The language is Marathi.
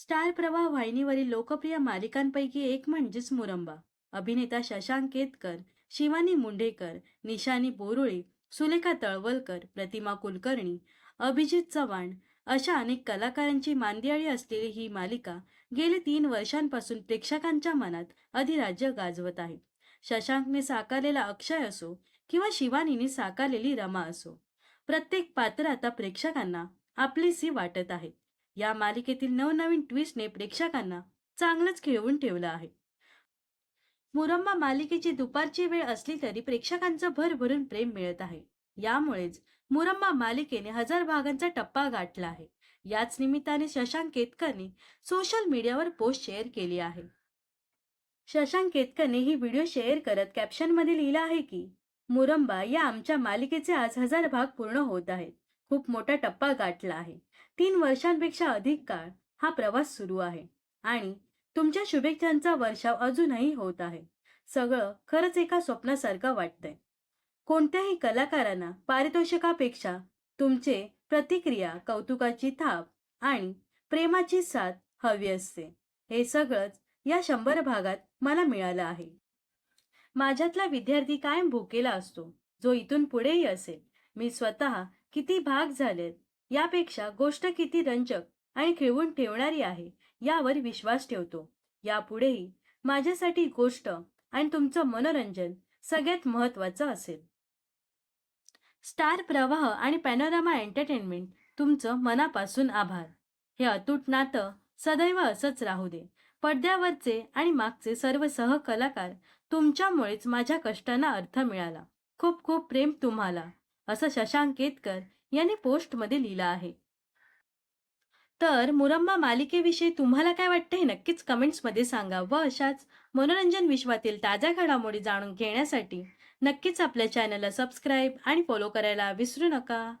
स्टार प्रवाह वाहिनीवरील लोकप्रिय मालिकांपैकी एक म्हणजेच मुरंबा. अभिनेता शशांक केतकर शिवानी मुंढेकर निशानी बोरुळे सुलेखा तळवलकर प्रतिमा कुलकर्णी अभिजित चव्हाण अशा अनेक कलाकारांची मांदियाळी असलेली ही मालिका गेले तीन वर्षांपासून प्रेक्षकांच्या मनात अधिराज्य गाजवत आहे. शशांकने साकारलेला अक्षय असो किंवा शिवानीने साकारलेली रमा असो प्रत्येक पात्र आता प्रेक्षकांना आपलीसी वाटत आहे. या मालिकेतील नवनवीन ट्विस्टने प्रेक्षकांना चांगलंच खिळवून ठेवलं आहे. मुरंबा मालिकेची दुपारची वेळ असली तरी प्रेक्षकांचं भरभरून प्रेम मिळत आहे. यामुळेच मुरंबा मालिकेने हजार भागांचा टप्पा गाठला आहे. याच निमित्ताने शशांक केतकरने सोशल मीडियावर पोस्ट शेअर केली आहे. शशांक केतकरने ही व्हिडिओ शेअर करत कॅप्शनमध्ये लिहिलं आहे की मुरंबा या आमच्या मालिकेचे आज हजार भाग पूर्ण होत आहेत. खूप मोठा टप्पा गाठला आहे. तीन वर्षांपेक्षा अधिक काळ हा प्रवास सुरू आहे आणि तुमच्या शुभेच्छांचा वर्षाव अजूनही होत आहे. सगळं खरंच एका स्वप्नासारखं वाटतंय. कोणत्याही कलाकारांना पारितोषिकापेक्षा तुमचे प्रतिक्रिया कौतुकाची थाप आणि प्रेमाची साथ हवी असते. हे सगळंच या शंभर भागात मला मिळालं आहे. माझ्यातला विद्यार्थी कायम भुकेला असतो. जो इथून पुढेही असेल. मी स्वतः किती भाग झालेत? यापेक्षा गोष्ट किती रंजक आणि खिळवून ठेवणारी आहे यावर विश्वास ठेवतो. यापुढेही माझ्यासाठी गोष्ट आणि तुमचं मनोरंजन सगळ्यात महत्वाचं असेल. स्टार प्रवाह आणि पॅनोरामा एंटरटेनमेंट तुमचं मनापासून आभार. हे अतूट नातं सदैव असंच राहू दे. पडद्यावरचे आणि मागचे सर्व सहकलाकार तुमच्यामुळेच माझ्या कष्टांना अर्थ मिळाला. खूप खूप प्रेम तुम्हाला. असं शशांक केतकर यांनी पोस्टमध्ये लिहिलं आहे. तर मुरंबा मालिकेविषयी तुम्हाला काय वाटतं हे नक्कीच कमेंट्समध्ये सांगा व अशाच मनोरंजन विश्वातील ताज्या घडामोडी जाणून घेण्यासाठी नक्कीच आपल्या चॅनलला सबस्क्राईब आणि फॉलो करायला विसरू नका.